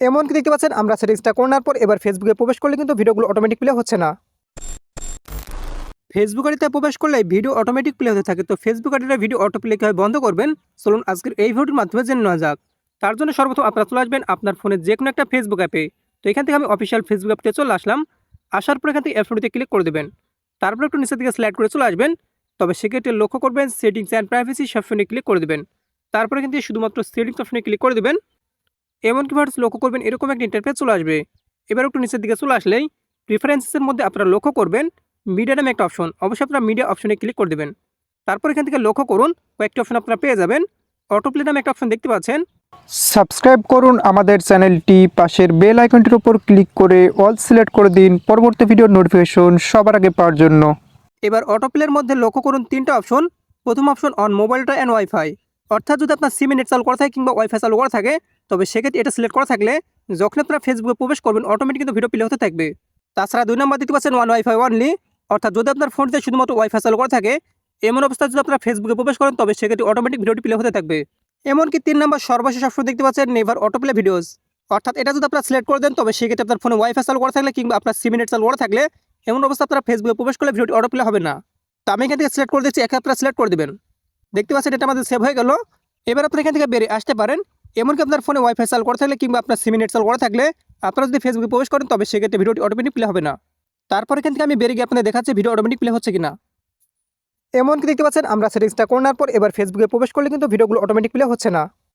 এমনকি দেখতে পাচ্ছেন? আমরা সেটিংসটা করার পর এবার ফেসবুকে প্রবেশ করলে কিন্তু ভিডিওগুলো অটোমেটিক প্লে হচ্ছে না। ফেসবুক আইডিতে প্রবেশ করলে ভিডিও অটোমেটিক প্লে হতে থাকে। তো ফেসবুক আইডিটা ভিডিও অটো প্লে কীভাবে বন্ধ করবেন? চলুন আজকের এই ভিডিওর মাধ্যমে জেনে নেওয়া যাক। তার জন্য সর্বপ্রথম আপনারা চলে আসবেন আপনার ফোনে যে কোনো একটা ফেসবুক অ্যাপে তো এখান থেকে আমি অফিসিয়াল ফেসবুক অ্যাপতে চলে আসলাম। আসার পর এখান থেকে অ্যাপটিতে ক্লিক করে দেবেন। তারপর একটু নিচের দিকে স্লাইড করে চলে আসবেন। তবে সেক্ষেত্রে লক্ষ্য করবেন সেটিংস অ্যান্ড প্রাইভেসি সবসময় ক্লিক করে দেবেন। তারপরে কিন্তু শুধুমাত্র সেটিংস অপশনে ক্লিক করে দেবেন। এমনকি ভার্স লক্ষ্য করবেন এরকম একটা ইন্টারফেস চলে আসবে। এবার একটু নিচের দিকে চলে আসলেই প্রিফারেন্সেসের মধ্যে আপনারা লক্ষ্য করবেন মিডিয়া নামে একটা অপশন অবশ্যই আপনারা মিডিয়া অপশনে ক্লিক করে দেবেন। তারপর এখান থেকে লক্ষ্য করুন কয়েকটি অপশন আপনারা পেয়ে যাবেন। অটোপ্লে নামে একটা অপশন দেখতে পাচ্ছেন। সাবস্ক্রাইব করুন আমাদের চ্যানেলটি পাশের বেল আইকনটির উপর ক্লিক করে অল সিলেক্ট করে দিন। পরবর্তী ভিডিওর নোটিফিকেশন সবার আগে পাওয়ার জন্য। এবার অটোপ্লের মধ্যে লক্ষ্য করুন তিনটা অপশন প্রথম অপশন অন মোবাইলটা অ্যান্ড ওয়াইফাই অর্থাৎ যদি আপনার সিমে নেট চালু করা থাকে কিংবা ওয়াইফাই চালু করা থাকে, তবে সেক্ষেত্রে এটা সিলেক্ট করা থাকলে যখন আপনারা ফেসবুকে প্রবেশ করবেন অটোমেটিক কিন্তু ভিডিও প্লে হতে থাকবে। তাছাড়া দুই নম্বর দেখতে পাচ্ছেন ওয়ান ওয়াইফাই ওয়ানলি অর্থাৎ যদি আপনার ফোনটিতে শুধুমাত্র ওয়াইফাই চালু করা থাকে, এমন অবস্থায় যদি আপনারা ফেসবুকে প্রবেশ করেন, তবে সেক্ষেত্রে অটোমেটিক ভিডিওটি প্লে হতে থাকবে। এমনকি তিন নম্বর সর্বশেষ অপশন দেখতে পাচ্ছেন নেভার অটোপ্লে ভিডিওস অর্থাৎ এটা যদি আপনারা সিলেক্ট করে দেন, তবে সেক্ষেত্রে আপনার ফোনে ওয়াইফাই চালু করা থাকলে কিংবা আপনার সিমি নেট চালু করা থাকলে, এমন অবস্থা আপনারা ফেসবুকে প্রবেশ করলে ভিডিওটি অটোপ্লে হবে না। তো আমি এখান থেকে সিলেক্ট করে দিচ্ছি, একে আপনারা সিলেক্ট করে দেবেন। দেখতে পাচ্ছেন, এটা আমাদের সেভ হয়ে গেল। এবার আপনি এখান থেকে বেরিয়ে আসতে পারেন। এমনকি আপনার ফোনে ওয়াইফাই সাল করা থাকলে কিংবা আপনার সিমি চালু করা থাকলে আপনারা যদি ফেসবুকে প্রবেশ করেন, তবে সেক্ষেত্রে ভিডিওটি অটোমেটিক প্লে হবে না। তারপর এখান থেকে আমি বেরিয়ে গিয়ে আপনাদের দেখাচ্ছি ভিডিও অটোমেটিক প্লে হচ্ছে কিনা। এমনকি দেখতে পাচ্ছেন, আমরা সেটিংসটা করার পর এবার ফেসবুকে প্রবেশ করলে কিন্তু ভিডিওগুলো অটোমেটিক প্লে হচ্ছে না।